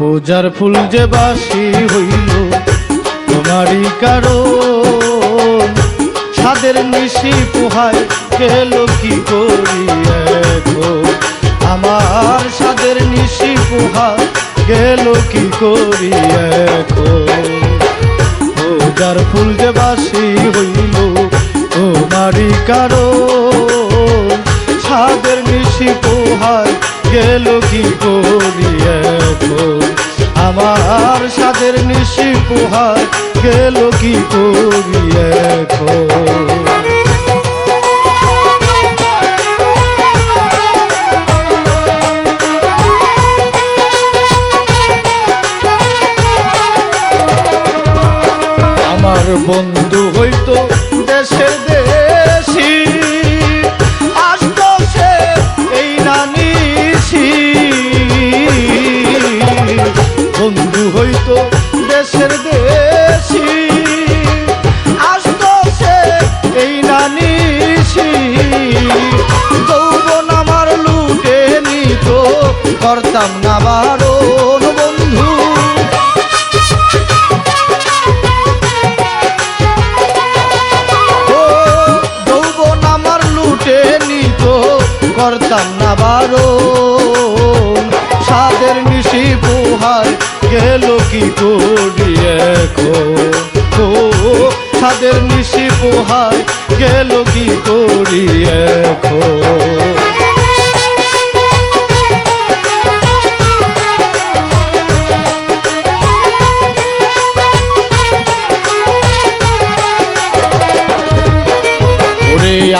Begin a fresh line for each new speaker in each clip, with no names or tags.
রোজার ফুল যে বাসি হইল, তোমারই কারণ। ছাদের নিশি পোহায় গেল কি করি আমার সাদের নিশি পোহায় গেল কি করি রোজার ফুল যে বাসি হইল, তোমারই কারণ। ছাদের নিশি পোহায় গেল কি করি এখন আমার সাদের নিশি পোহার গেল কি করি এখন? আমার বন্ধু করতাম না বারণ, বন্ধু। যৌবন আমার লুটে নিত, করতাম না বারণ। সাদের নিশি পোহার গেল কি করি এখন? সাদের নিশি পোহার গেল কি করি এখন?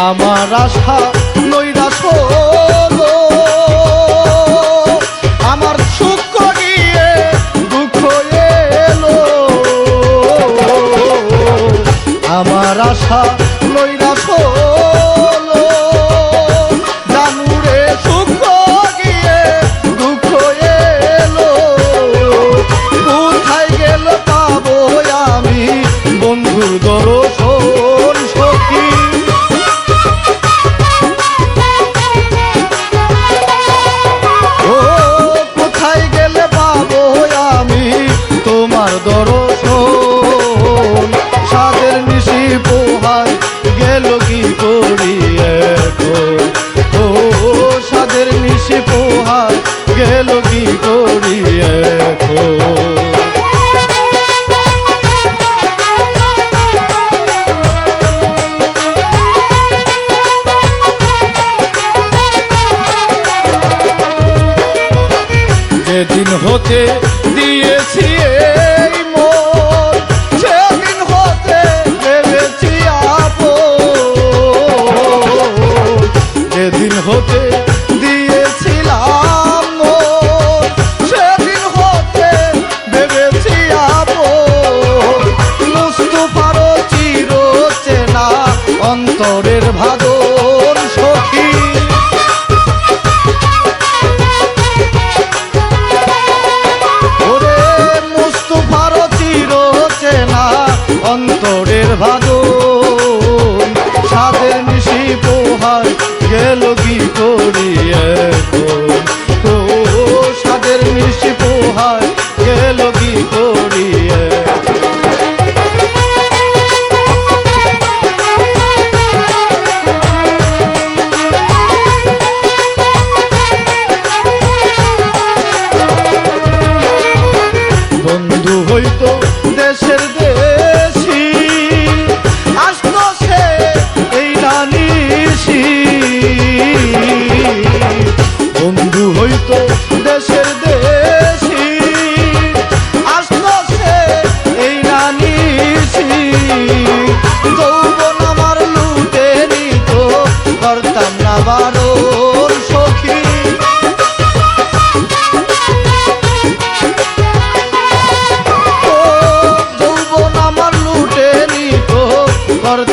আমার আশা দর্শন সাদের নিশি পোহায় গেল কি করি এখন? ও সাদের নিশি পোহায় গেল কি করি এখন? যেদিন হতে অন্তরের ভাদন সাদের নিশি পোহার গেল কি করি ও সাদের নিশি পোহার গেল কি করি